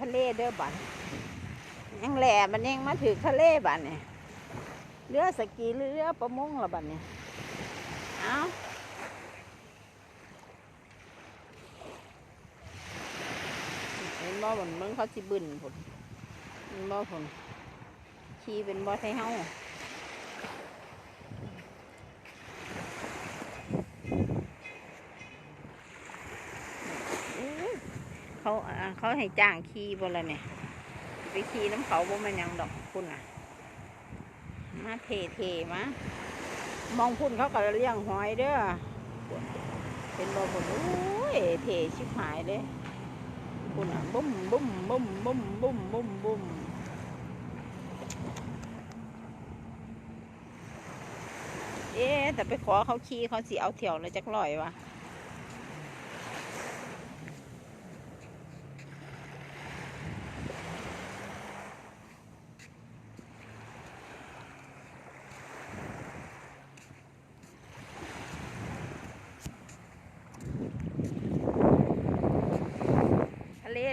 ทะเลเด้อบันยังแหล่มันยังมาถือทะเลบันเนี่ยเรือสกีเรือประมงละบันเนี่ยเอาเห็นบ่บนเมืองเขาจิบึนผลเห็นบ่ผลขี่เป็นบ่ไทยเฮาอื้อ เขาให้จ้างขี่บ่ละเนี่ย ไปขี่น้ำเขาบ่มันยังดอกคุณน่ะ มาเทเทๆมามองพุ่นเขาก็เลี้ยงหอยเด้อ เป็นบ่ผลโอ้ยเทชิบหายเลยพุ่นอะบุ้มบุ้มบุ้มบุ้มบุ้มบุ้มบุ้มเอ๊แต่ไปขอเขาขี่เขาสิเอาเที่ยวเลยจักร้อยวะ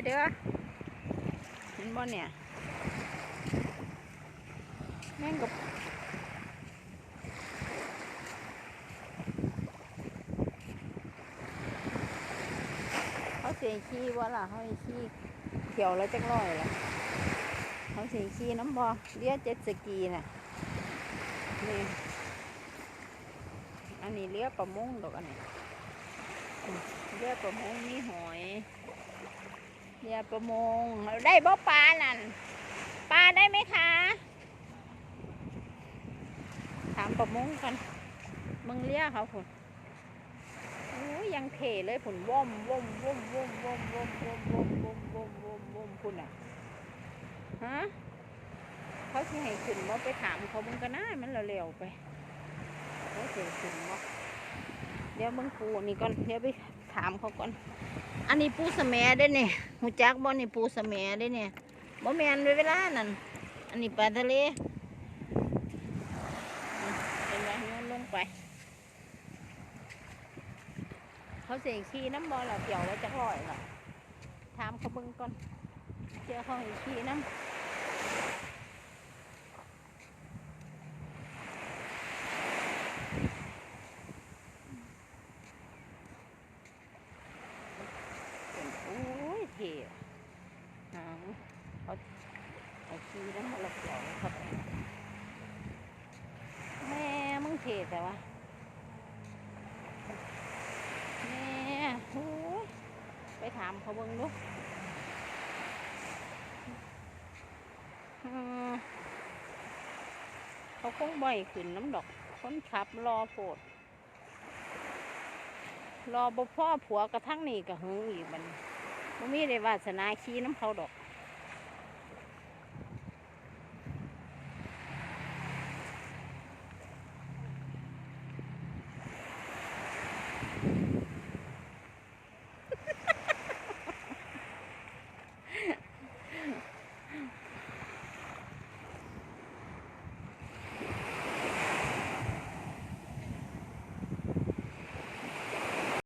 เด้อเห็นบ่เนี่ยแม่งกับเขาเสียขี้ว่าล่ะเขาให้ขี้เที่ยวแล้วจักร้อยละเขาเสียขี้น้ำบ่เรียเจ็ตสกีน่ะนี่อันนี้เรียประมงดอกอันนี้เรียประมงมีหอย เรือประมงได้บ่ปลานั่นปลาได้ไหมคะ ถามประมงกันมึงเรียกเขาผุนโอ้ยังเทเลยผุนว่อมว่อมว่อมว่อมว่อมว่อมว่อมว่อมว่อมว่อมว่อมว่อมพุ่นอะฮะเขาสิให้ขึ้นว่าไปถามเขามึงก็น่ามันเร็วๆไปเขาสิให้ขึ้นว่าเดี๋ยวมึงปูนี่ก่อนเดี๋ยวไปถามเขาก่อน อันนี้ปูสแมได้เนี่ยหูจักบ่นี่ปูสแมได้เนี่ยบ่แมนเวลานั่นอันนี้ปลาทะเลอืมเป็นไงโยนลงไป เขาเสียขี้น้ำบอละเกี่ยวไว้จักร้อยหละถามเขาเบิ่งก่อนเจอเขาให้ขี้น้ำโอ้ยเท่หาง เขาเอาขี้น้ำมาละเกี่ยวไว้เขาไปแม่มึงเท่แต่ว่าแม่โอ้ยไปถามเขาเบิ่งดูอืมเขาคงบ่อยขึ้นน้ำดอกคนขับรอโปดรอบพ่อผัวกระทั่งนี่ก็หึงอีกมันบ่มีได้วาสนาขี่น้ำเขาดอก